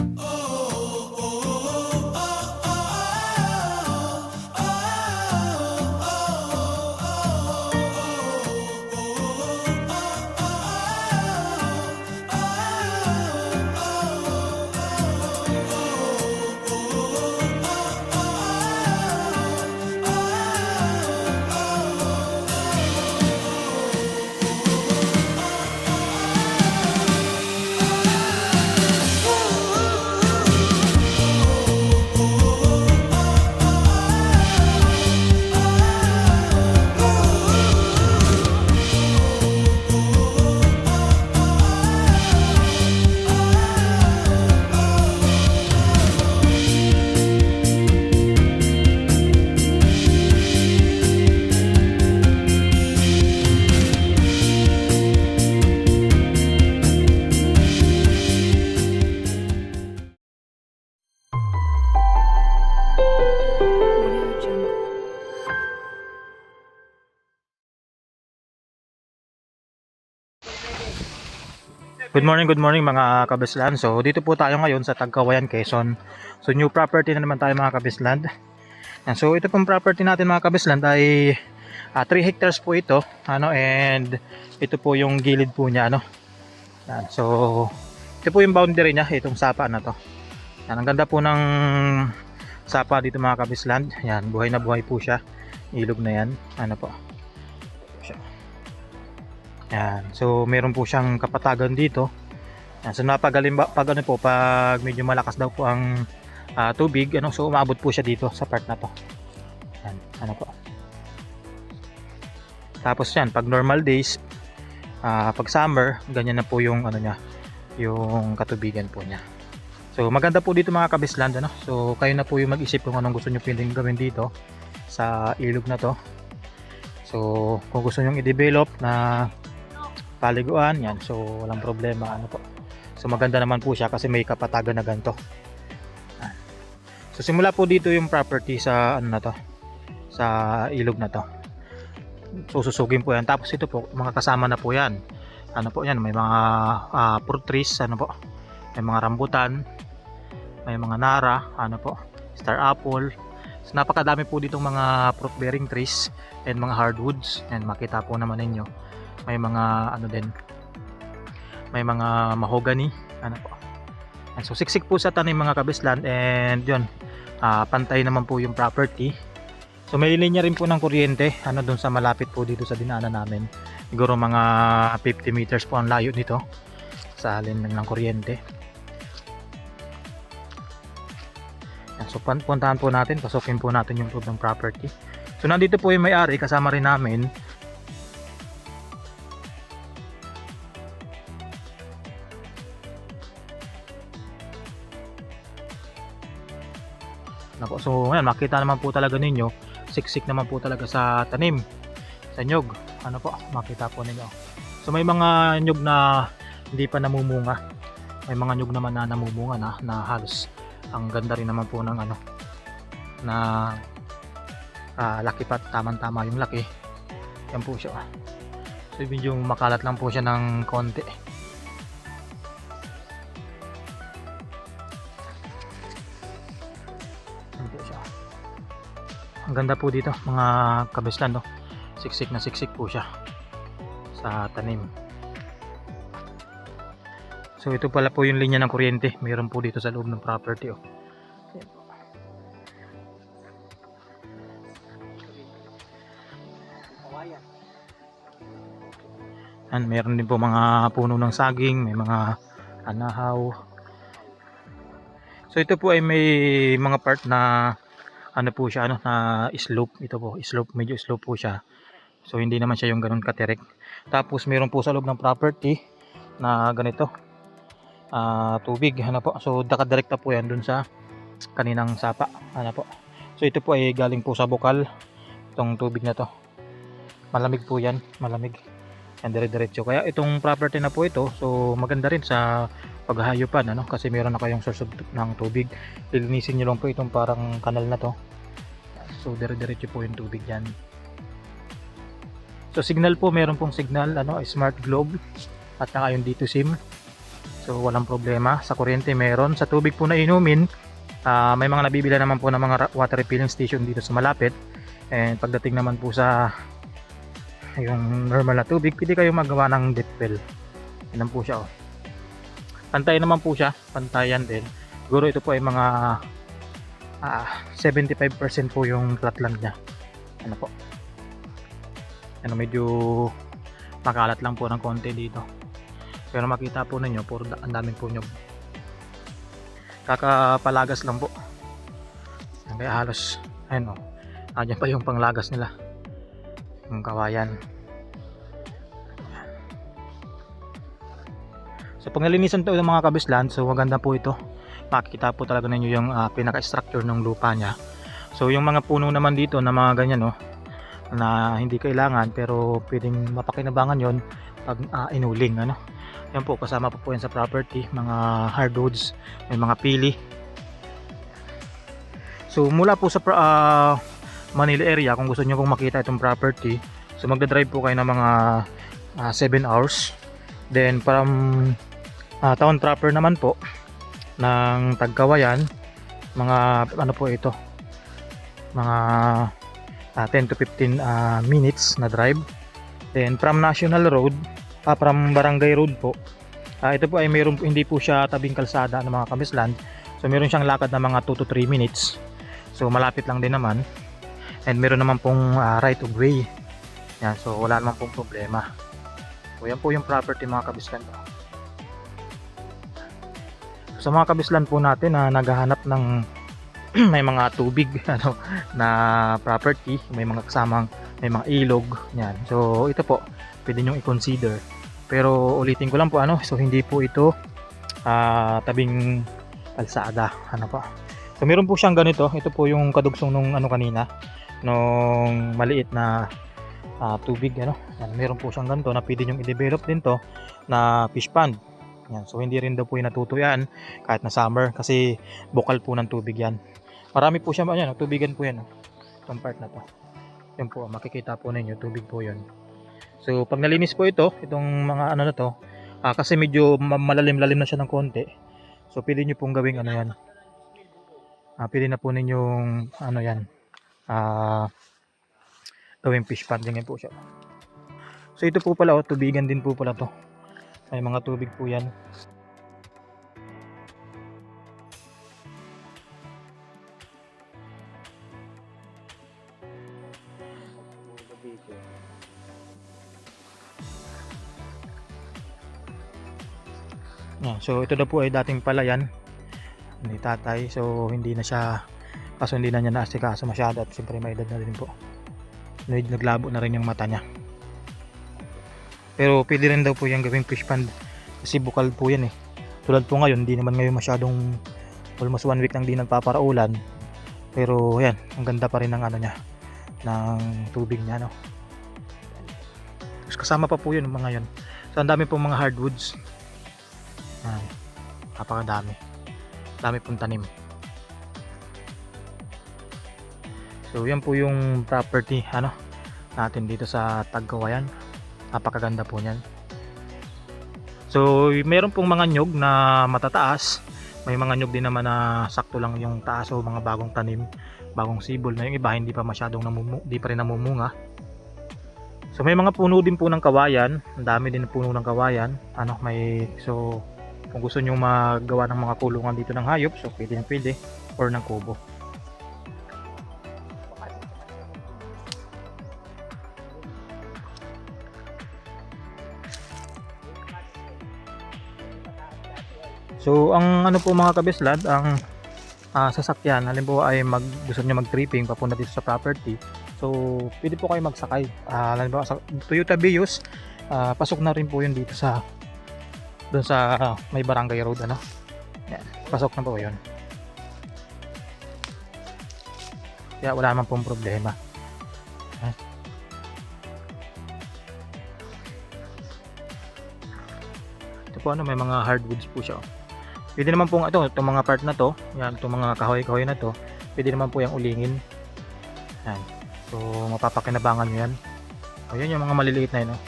Oh. Good morning, good morning mga kabislan. So dito po tayo ngayon sa Tagkawayan, Quezon. So new property na naman tayo mga kabislan. Yan, So ito pong property natin mga kabislan ay 3 hectares po ito. Ano, and ito po yung gilid po niya. Ano. Yan, so ito po yung boundary niya, itong sapa na to. Yan, ang ganda po ng sapa dito mga kabislan. Yan, buhay na buhay po siya. Ilog na yan. Ano po. Yan. So, meron po siyang kapatagan dito. Yan. So, napagaling ba, pag ano po, pag medyo malakas daw po ang ah, tubig, ano, so umabot po siya dito sa part na to. Yan. Ano po. Tapos yan, pag normal days, ah, pag summer, ganyan na po yung ano niya, yung katubigan po niya. So, maganda po dito mga kabisland, ano? So, kayo na po yung mag-isip kung anong gusto nyo pwedeng gawin dito sa ilog na to. So, kung gusto nyo i-develop na paliguan yan. So walang problema ano po. So maganda naman po siya kasi may kapatagan na ganito. Yan. so simula po dito yung property sa ano na to sa ilog na to. So susugin po yan. Tapos ito po mga kasama na po yan. Ano po yan may mga ah, fruit trees ano po. May mga rambutan may mga nara ano po star apple. So napakadami po ditong mga fruit bearing trees and mga hardwoods. And makita po naman ninyo may mga ano din may mga mahogany ano po. And so siksik po sa tanim mga kabislan and yun ah, pantay naman po yung property. So may linya rin po ng kuryente ano dun sa malapit po dito sa dinaanan namin. Siguro mga 50 meters po ang layo nito sa alin ng kuryente. Yan, so pun- puntahan po natin pasukin po natin yung loob ng property. So nandito po yung may-ari kasama rin namin Ngayon makita naman po talaga ninyo, siksik naman po talaga sa tanim, sa nyog. Ano po, makita po ninyo. So may mga nyog na hindi pa namumunga. May mga nyog naman na namumunga na, na halos ang ganda rin naman po ng ano na ah, laki pa tamang-tama yung laki. Yan po siya. So medyo makalat lang po siya ng konti. Ang ganda po dito mga kabislan no. Siksik na siksik po siya sa tanim. So ito pala po yung linya ng kuryente. Mayroon po dito sa loob ng property oh. Yan, meron din po mga puno ng saging, may mga anahaw. So ito po ay may mga part na ano po siya ano na slope. Ito po slope medyo slope po siya. So hindi naman siya yung ganun katerek tapos meron po sa loob ng property na ganito ah tubig. Ano po? So nakadirekta po yan dun sa kaninang sapa. Ano po? So ito po ay galing po sa bukal itong tubig na to. Malamig po yan malamig. Yan dire-diretso. Kaya itong property na po ito so maganda rin sa paghahayupan ano kasi meron na kayong source ng tubig lilinisin nyo lang po itong parang kanal na to so dire-diretso po yung tubig yan so signal po meron pong signal ano smart globe at saka yung D2 SIM so walang problema. Sa kuryente meron. Sa tubig po na inumin, ah, may mga nabibila naman po ng mga water refilling station dito sa malapit. And pagdating naman po sa yung normal na tubig, pwede kayo magawa ng deep well. Yan po siya oh. Pantay naman po siya, pantayan din. Siguro ito po ay mga ah, 75% po yung flatland niya. Ano po? Ano medyo makalat lang po ng konti dito. Pero makita po ninyo, puro ang daming punyog. Kakapalagas lang po. Kaya halos, ayun o, andyan pa yung panglagas nila. Yung kawayan. So pag nalinisan to ng mga kabislan, so maganda po ito. Makikita po talaga ninyo yung ah, pinaka-structure ng lupa niya. So yung mga puno naman dito na mga ganyan no, na hindi kailangan pero pwedeng mapakinabangan yon pag ah, inuling ano. Yan po kasama po po yan sa property, mga hardwoods, may mga pili. So mula po sa ah, Manila area kung gusto niyo pong makita itong property, so magda-drive po kayo ng mga 7 hours. Then from ah, town proper naman po ng Tagkawayan, mga ano po ito, mga ah, 10 to 15 ah, minutes na drive. Then from National Road, ah, from Barangay Road po, ah, ito po ay mayroon hindi po siya tabing kalsada ng mga kamisland. So meron siyang lakad na mga 2 to 3 minutes. So malapit lang din naman. And meron naman pong ah, right of way. Yan, so wala naman pong problema. So yan po yung property mga kabislan. Sa mga kabislan po natin na naghahanap ng may mga tubig ano na property, may mga kasamang may mga ilog, yan. So ito po, pwede nyo i-consider. Pero ulitin ko lang po ano, so hindi po ito ah, tabing kalsada, ano pa. So meron po siyang ganito, ito po yung kadugsong nung ano kanina, nung maliit na ah, tubig ano. Yan, meron po siyang ganito na pwede nyo i-develop din to na fish pond. Yan, so hindi rin daw po yung natutuyan kahit na summer kasi bukal po ng tubig yan. Marami po siya, yan, tubigan po yan. Oh. Itong part na to. Yan po, makikita po ninyo, tubig po yun. So, pag nalinis po ito, itong mga ano na to, ah, kasi medyo ma- malalim-lalim na siya ng konti. So, pwede nyo pong gawing ano yan. Ah, pwede na po ninyong ano yan. Ah, gawing fish pond. Ganyan po siya. So, ito po pala, oh, tubigan din po pala to. May mga tubig po yan. Yan, so ito daw po ay dating palayan ni tatay. So hindi na siya kaso hindi na niya naasikaso masyado at siyempre may edad na rin po. Nag- Naglabo na rin yung mata niya. Pero pwede rin daw po yung gawing fish pond kasi bukal po yan eh. Tulad po ngayon, hindi naman ngayon masyadong almost one week nang di nagpaparaulan. Pero yan, ang ganda pa rin ng ano niya, ng tubig niya no. Kasama pa po yun mga yun. So ang dami pong mga hardwoods. Yan. Napakadami. Dami pong tanim. So yan po yung property ano natin dito sa Tagkawayan. Napakaganda po niyan. So meron pong mga nyog na matataas. May mga nyog din naman na sakto lang yung taas o mga bagong tanim, bagong sibol na yung iba hindi pa masyadong namumu, di pa rin namumunga. So may mga puno din po ng kawayan, ang dami din puno ng kawayan. Ano, may so kung gusto niyo magawa ng mga kulungan dito ng hayop, so pwede na pwede or ng kubo. So ang ano po mga kabislad, ang ah, sasakyan, halimbawa ay mag, gusto niyo mag-tripping papunta dito sa property. So pwede po kayo magsakay. Ah, halimbawa sa Toyota Vios, ah, pasok na rin po yun dito sa doon sa ah, may barangay road ano. Yan, pasok na po yun. Kaya wala naman pong problema. Ito po ano, may mga hardwoods po siya. oh. Pwede naman pong ito, itong mga part na to, yan, itong mga kahoy-kahoy na to, pwede naman po yung ulingin. Yan. So, mapapakinabangan nyo yan. O, yan yung mga maliliit na yun. Oh.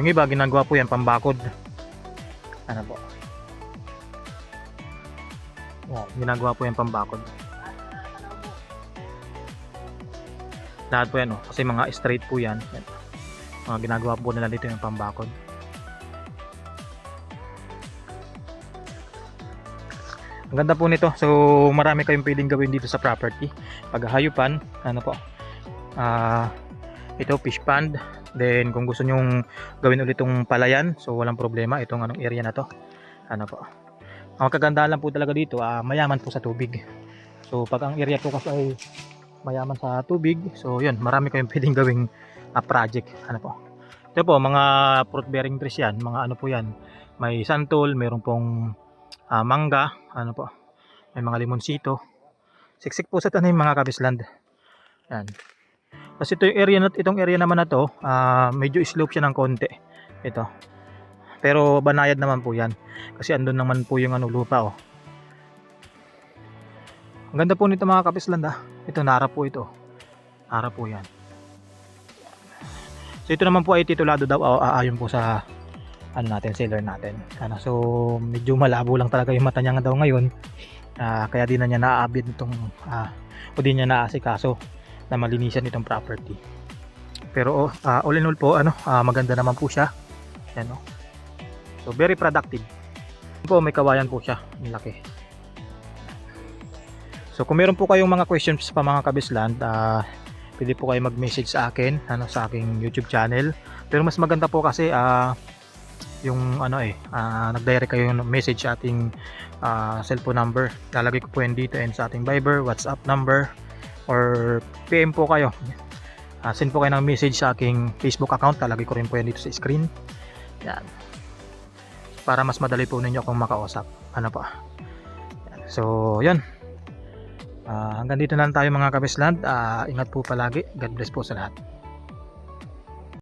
Yung iba, ginagawa po yan, pambakod. Ano po. Yan, ginagawa po yung pambakod. Lahat po yan, oh, kasi mga straight po yan. yan. Mga ginagawa po nila dito yung pambakod. Ang ganda po nito. So, marami kayong pwedeng gawin dito sa property. Paghahayupan, ano po, ah, ito fish pond. Then, kung gusto nyong gawin ulit itong palayan, so walang problema. Itong anong area na to. Ano po. Ang kagandahan lang po talaga dito, ah, mayaman po sa tubig. So, pag ang area po kasi ay mayaman sa tubig, so yun, marami kayong pwedeng gawing ah, project. Ano po. Ito po, mga fruit bearing trees yan. Mga ano po yan. May santol, meron pong ah, mangga, ano po. May mga limonsito. Siksik po sa tanim mga kabisland. Yan. Kasi ito yung area itong area naman na to, ah, medyo slope siya ng konti. Ito. Pero banayad naman po yan. Kasi andun naman po yung ano lupa oh. Ang ganda po nito mga kapisland ah. Ito nara po ito. Nara po yan. So ito naman po ay titulado daw oh, ayon po sa ano natin, seller natin. Ano, so medyo malabo lang talaga yung mata niya nga daw ngayon. Ah, kaya di na niya naaabit nitong ah, o di niya naasikaso na malinisan itong property. Pero ah, all in all po ano, ah, maganda naman po siya. Yan oh. So very productive. Po may kawayan po siya, ang laki. So kung meron po kayong mga questions pa mga kabisland, ah pwede po kayo mag-message sa akin ano sa aking YouTube channel. Pero mas maganda po kasi ah yung ano eh ah, nag-direct kayo ng message sa ating ah, cellphone number. Lalagay ko po yan dito and sa ating Viber, WhatsApp number or PM po kayo. Ah, send po kayo ng message sa aking Facebook account. Lalagay ko rin po yan dito sa screen. Yan. Para mas madali po ninyo akong makausap. Ano pa. Yan. So, yun. Ah, hanggang dito na lang tayo mga kabisland. Ah, ingat po palagi. God bless po sa lahat.